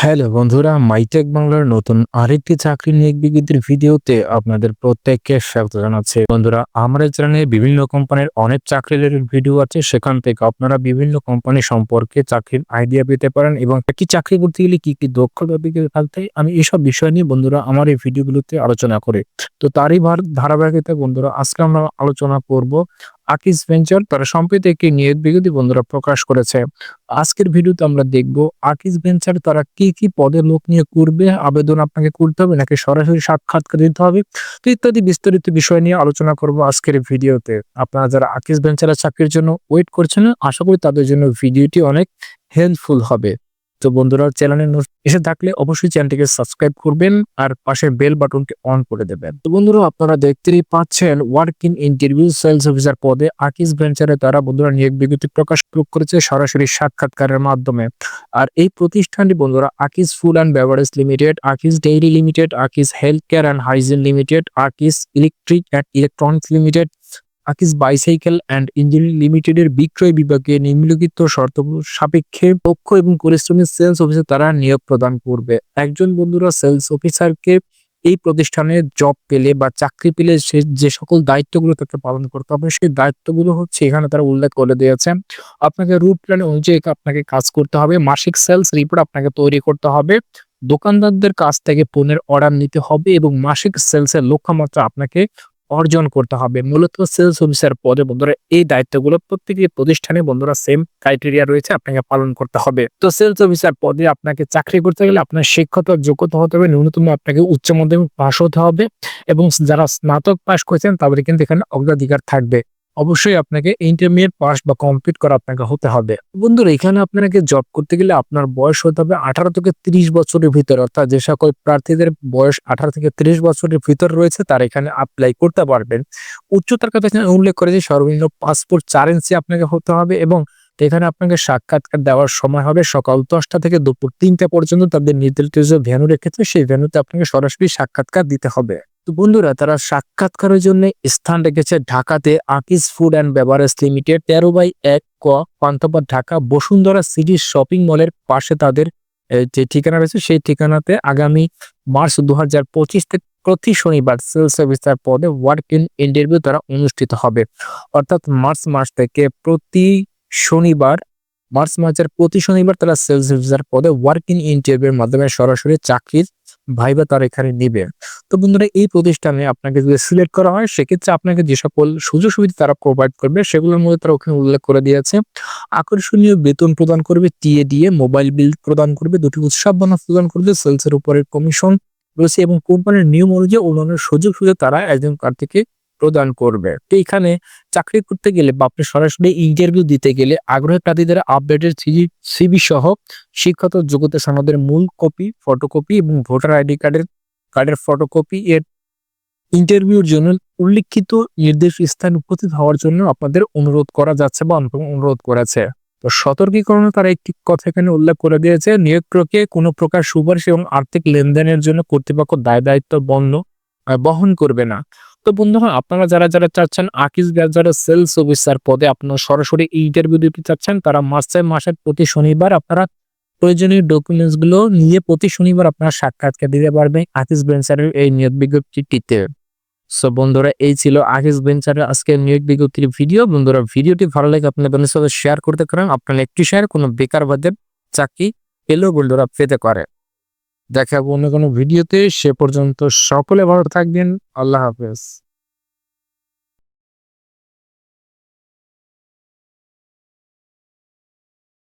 Hello বন্ধুরা, MyTech বাংলার নতুন আরেকটি চাকরি নিয়োগ বিজ্ঞপ্তির ভিডিওতে আপনাদের প্রত্যেককে স্বাগত জানাচ্ছি। বন্ধুরা, আমার চ্যানেলে বিভিন্ন কোম্পানির অনেক চাকরির ভিডিও আছে, সেখান থেকে আপনারা বিভিন্ন কোম্পানি সম্পর্কে চাকরির আইডিয়া পেতে পারেন এবং কি চাকরি করতে গেলে কি কি দক্ষতা বিজ্ঞান থাকতে আমি এইসব বিষয় নিয়ে বন্ধুরা আমার এই ভিডিওগুলোতে আলোচনা করে। তো তারই ভার- ধারাবাহিকতা বন্ধুরা, আজকে আমরা আলোচনা করব আকিস ভেঞ্চার তারা সম্প্রতি একটি নিয়োগ বিজ্ঞপ্তি বন্ধুরা প্রকাশ করেছে। আজকের ভিডিওতে আমরা দেখব আকিস ভেঞ্চার তারা কি কি পদে লোক নিয়ে করবে, আবেদন আপনাকে করতে হবে নাকি সরাসরি সাক্ষাৎকার দিতে হবে, তো ইত্যাদি বিস্তারিত বিষয় নিয়ে আলোচনা করব আজকের ভিডিওতে। আপনারা যারা আকিস ভেঞ্চারের চাকরির জন্য ওয়েট করছেন, আশা করি তাদের জন্য ভিডিওটি অনেক হেল্পফুল হবে। তো বন্ধুরা, চ্যানেলে এসে থাকলে অবশ্যই চ্যানেলটিকে সাবস্ক্রাইব করবেন আর পাশের বেল বাটনকে অন করে দেবেন। তো বন্ধুরা, আপনারা দেখতেই পাচ্ছেন walk in interview sales officer পদে আকিস ভেঞ্চারে তারা বন্ধুরা নিয়োগ বিজ্ঞপ্তি প্রকাশ করেছে সরাসরি সাক্ষাৎকারের মাধ্যমে। আর এই প্রতিষ্ঠানটি বন্ধুরা Akij food and beverage limited Akij dairy limited Akij health care and hygiene limited Akij electric and electronics limited Akij bicycle and engineering লিমিটেডের বিক্রয় বিভাগে নিম্নলিখিত শর্ত সাপেক্ষে পক্ষ এবং পরিশ্রমী সেলস অফিসার তারা নিয়োগ প্রদান করবে। একজন বন্ধুরা সেলস অফিসারকে এই প্রতিষ্ঠানে জব পেলে বা চাকরি পেলে সে যে সকল দায়িত্বগুলো তাকে পালন করতে হবে, সেই দায়িত্বগুলো হচ্ছে এখানে তারা উল্লেখ করে দিয়েছে। আপনাকে রুট প্ল্যান অনুযায়ী আপনাকে কাজ করতে হবে, মাসিক সেলস রিপোর্ট আপনাকে তৈরি করতে হবে, দোকানদারদের কাছ থেকে পণ্যের অর্ডার নিতে হবে এবং মাসিক সেলসের লক্ষ্যমাত্রা আপনাকে অর্জন করতে হবে। মূলত সেলস অফিসার পদে বন্ধুরা এই দায়িত্বগুলো প্রত্যেকটি প্রতিষ্ঠানে বন্ধুরা সেম ক্রাইটেরিয়া রয়েছে, আপনাকে পালন করতে হবে। তো সেলস অফিসার পদে আপনাকে চাকরি করতে গেলে আপনার শিক্ষতার যোগ্যতা হতে হবে, ন্যূনতম আপনাকে উচ্চ মাধ্যমিক পাশ হতে হবে এবং যারা স্নাতক পাশ করেছেন তাদের কিন্তু এখানে অগ্রাধিকার থাকবে। অবশ্যই আপনাকে ইন্টারমিডিয়েট পাস বা কমপ্লিট করা আপনাকে হতে হবে। বন্ধুরা, এখানে আপনাকে জব করতে গেলে আপনার বয়স হতে হবে আঠারো থেকে তিরিশ বছরের ভিতরে। অর্থাৎ যে সকল প্রার্থীদের বয়স আঠারো থেকে তিরিশ বছরের ভিতর রয়েছে, তারা এখানে অ্যাপ্লাই করতে পারবেন। উচ্চতার কথা উল্লেখ করেছে সর্বনিম্ন পাসপোর্ট চার ইঞ্চি আপনাকে হতে হবে এবং এখানে আপনাকে সাক্ষাৎকার দেওয়ার সময় হবে সকাল দশটা থেকে দুপুর তিনটা পর্যন্ত। তাদের নির্ধারিত যে ভেনু রেখেছে সেই ভেনুতে আপনাকে সরাসরি সাক্ষাৎকার দিতে হবে। তো বন্ধুরা, তারা সাক্ষাৎকারের জন্য স্থান রেখেছে ঢাকাতে Akij food and beverage limited, তেরো বাই এক ক পান্থপথ ঢাকা, বসুন্ধরা সিটি শপিং মলের পাশে তাদের যে ঠিকানা রয়েছে সেই ঠিকানাতে আগামী মার্চ দু হাজার পঁচিশ থেকে প্রতি শনিবার সেলস অফিসার পদে ওয়ার্ক ইন ইন্টারভিউ তারা অনুষ্ঠিত হবে। অর্থাৎ মার্চ মাস থেকে প্রতি শনিবার, মার্চ মাসের প্রতি শনিবার তারা সেলস অফিসার পদে ওয়ার্ক ইন ইন্টারভিউর মাধ্যমে সরাসরি চাকরির ভাইবা তারা এখানে নেবে। তো বন্ধুরা, এই প্রতিষ্ঠানে আপনাকে যদি সিলেক্ট করা হয়, সেক্ষেত্রে আপনাকে যে সকল সুযোগ সুবিধা তারা প্রোভাইড করবে, সেগুলোর মধ্যে তারা ওখানে উল্লেখ করে দিয়েছে আকর্ষণীয় বেতন প্রদান করবে টিএ দিয়ে মোবাইল বিল প্রদান করবে, দুটি উৎসব বোনাস প্রদান করবে সেলসের উপরের কমিশন রয়েছে এবং কোম্পানির নিয়ম অনুযায়ী অন্যান্য সুযোগ সুবিধা তারা একজন প্রার্থীকে প্রদান করবে। তো এখানে চাকরি করতে গেলে বা আপনি সরাসরি ইন্টারভিউ দিতে গেলে আগ্রহী প্রার্থীদের আপডেটেড সিবি সহ শিক্ষাগত যোগ্যতা সনদের মূল কপি ফটোকপি এবং ভোটার আইডি কার্ডের কার্ডের ফটোকপি এর ইন্টারভিউর জন্য উল্লিখিত নির্দেশ স্থানে উপস্থিত হওয়ার জন্য আপনাদের অনুরোধ করা যাচ্ছে বা অনুরোধ করেছে। তো সতর্কীকরণে তারা একটি কথা এখানে উল্লেখ করে দিয়েছে নিয়োগ প্রক্রিয়ায় কোনো প্রকার সুপারিশ এবং আর্থিক লেনদেনের জন্য কর্তৃপক্ষ দায় দায়িত্ব বন্ধ বহন করবে না। তো বন্ধুরা আপনারা যারা যারা চাচ্ছেন আকিস বাজারের সেলস অফিসার পদে আপনারা সরাসরি ইন্টারভিউ দিতে চাচ্ছেন, তারা মাসে মাসের প্রতি শনিবার আপনারা প্রয়োজনীয় ডকুমেন্টসগুলো নিয়ে প্রতি শনিবার আপনারা সাক্ষাৎকার দিতে পারবেন আকিস বেঞ্চারের এই নিয়োগ বিজ্ঞপ্তিটিতে। সো বন্ধুরা, এই ছিল আকিস বেঞ্চারের আজকে নিয়োগ বিজ্ঞপ্তির ভিডিও বন্ধুরা ভিডিওটি ভালো লাগে আপনার বন্ধুদের সাথে শেয়ার করতে পারেন। আপনার একটি শেয়ার কোনো বেকার বাদের চাকরি পেলেও বন্ধুরা পেতে পারে। দেখা হবে অন্য কোনো ভিডিওতে সে পর্যন্ত সকলে ভালো থাকবেন। আল্লাহ হাফেজ।